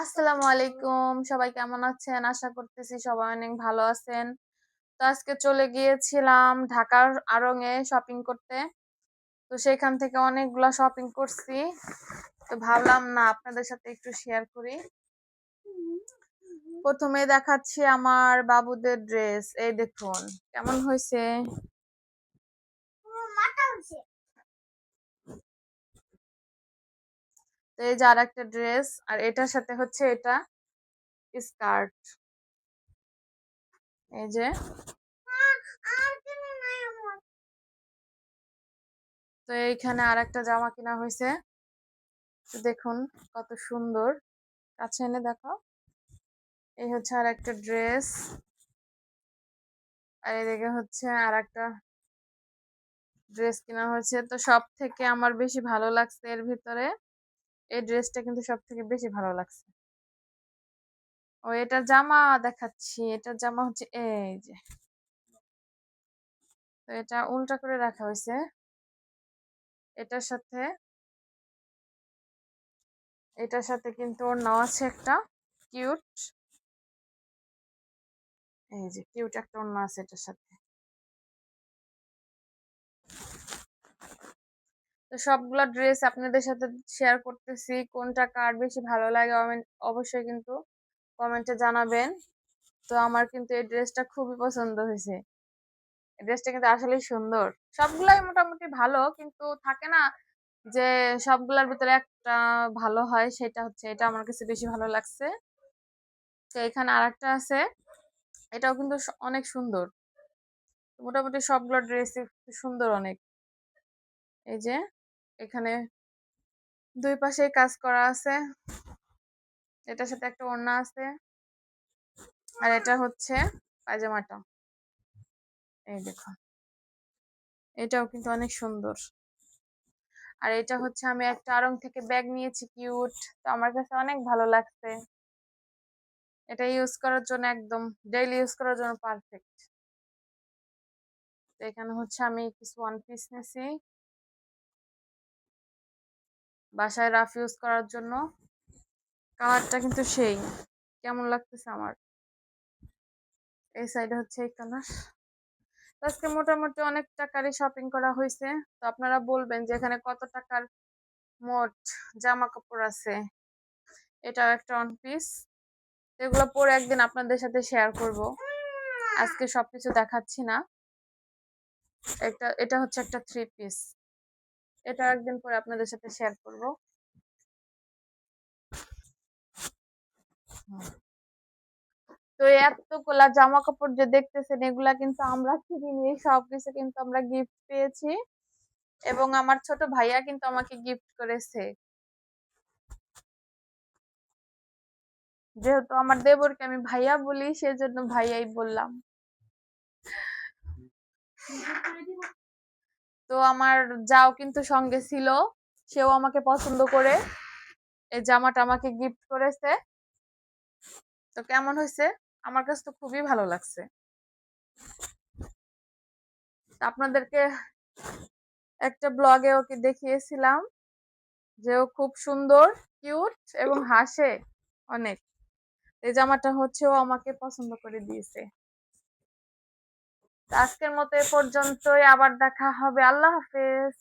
আসসালামু আলাইকুম। সবাই কেমন আছেন? আশা করতেছি সবাই অনেক ভালো আছেন। তো আজকে চলে গিয়েছিলাম ঢাকার আড়ং এ শপিং করতে। তো সেখান থেকে অনেকগুলা শপিং করছি। তো ভাবলাম, না, আপনাদের সাথে একটু শেয়ার করি। প্রথমে দেখাচ্ছি আমার বাবুদের ড্রেস এই দেখুন, কেমন হয়েছে? তো এই যে আর একটা ড্রেস, আর এটার সাথে হচ্ছে এটা স্কার্ট। এই যে। তো এইখানে আর একটা জামা কিনা হয়েছে দেখুন কত সুন্দর। কাছে এনে দেখো এই হচ্ছে আর একটা ড্রেস। আর এদিকে হচ্ছে আর একটা ড্রেস কেনা হয়েছে। তো সব থেকে আমার বেশি ভালো লাগছে এর ভিতরে এই ড্রেসটা কিন্তু সব থেকে বেশি ভালো লাগছে। ও, এটা জামা দেখাচ্ছি এটার জামা হচ্ছে এই যে। তো এটা উল্টা করে রাখা হয়েছে। এটার সাথে এটার সাথে কিন্তু ওর নাও আছে একটা, কিউট। এই যে, কিউট একটা ওড়না আছে এটার সাথে। তো সবগুলা ড্রেস আপনাদের সাথে শেয়ার করতেছি, কোনটা কার বেশি ভালো লাগে অবশ্যই কিন্তু কমেন্টে জানাবেন। তো আমার কিন্তু এই ড্রেসটা খুবই পছন্দ হয়েছে। ড্রেসটা কিন্তু আসলেই সুন্দর। সবগুলাই মোটামুটি ভালো, কিন্তু থাকে না যে সবগুলার ভিতরে একটা ভালো হয়, সেটা হচ্ছে এটা আমার কাছে বেশি ভালো লাগছে। তো এখানে আর একটা আছে, এটাও কিন্তু অনেক সুন্দর। মোটামুটি সবগুলো ড্রেসই সুন্দর অনেক। এই যে এখানে দুই পাশেই কাজ করা আছে। এটার সাথে একটা ওড়না আছে। আর এটা হচ্ছে পায়জামাটা। এই দেখো। এটাও কিন্তু অনেক সুন্দর। আর এটা হচ্ছে আমি একটা আরং থেকে ব্যাগ নিয়েছি কিউট। তো আমার কাছে অনেক ভালো লাগছে। এটা ইউজ করার জন্য একদম, ডেইলি ইউজ করার জন্য পারফেক্ট। এখানে হচ্ছে আমি কিছু ওয়ান পিস নিয়েছি। বাসায় রাফ ইউজ করার জন্য। কালারটা কিন্তু সেই। কেমন লাগতেছে আমার? এই সাইডে হচ্ছে এই কালার আজকে মোটামুটি অনেক টাকারই শপিং করা হয়েছে। তো আপনারা বলবেন যে এখানে কত টাকার মোট জামা কাপড় আছে? এটাও একটা ওয়ান পিস এগুলো পরে একদিন আপনাদের সাথে শেয়ার করব। আজকে সবকিছু দেখাচ্ছি না। একটা এটা হচ্ছে একটা থ্রি পিস এটা একদিন পরে আপনাদের সাথে শেয়ার করব। তো এতগুলা জামা কাপড় যে দেখতেছেন এগুলা কিন্তু আমরা কিনিনি সবকিছু কিন্তু আমরা গিফট পেয়েছি। এবং আমার ছোট ভাইয়া কিন্তু আমাকে গিফট করেছে। যেহেতু আমার দেবরকে আমি ভাইয়া বলি সেজন্য ভাইয়াই বললাম। তো আমার যাও কিন্তু সঙ্গে ছিল। সেও আমাকে পছন্দ করে। এই জামাটা আমাকে গিফট করেছে। তো কেমন হয়েছে? আমার কাছে তো খুবই ভালো লাগছে। আপনাদেরকে একটা ব্লগে ওকে দেখিয়েছিলাম যে ও খুব সুন্দর কিউট এবং হাসে অনেক। এই জামাটা হচ্ছে ও আমাকে পছন্দ করে দিয়েছে। আজকের মতো এ পর্যন্তই আবার দেখা হবে। আল্লাহ হাফেজ।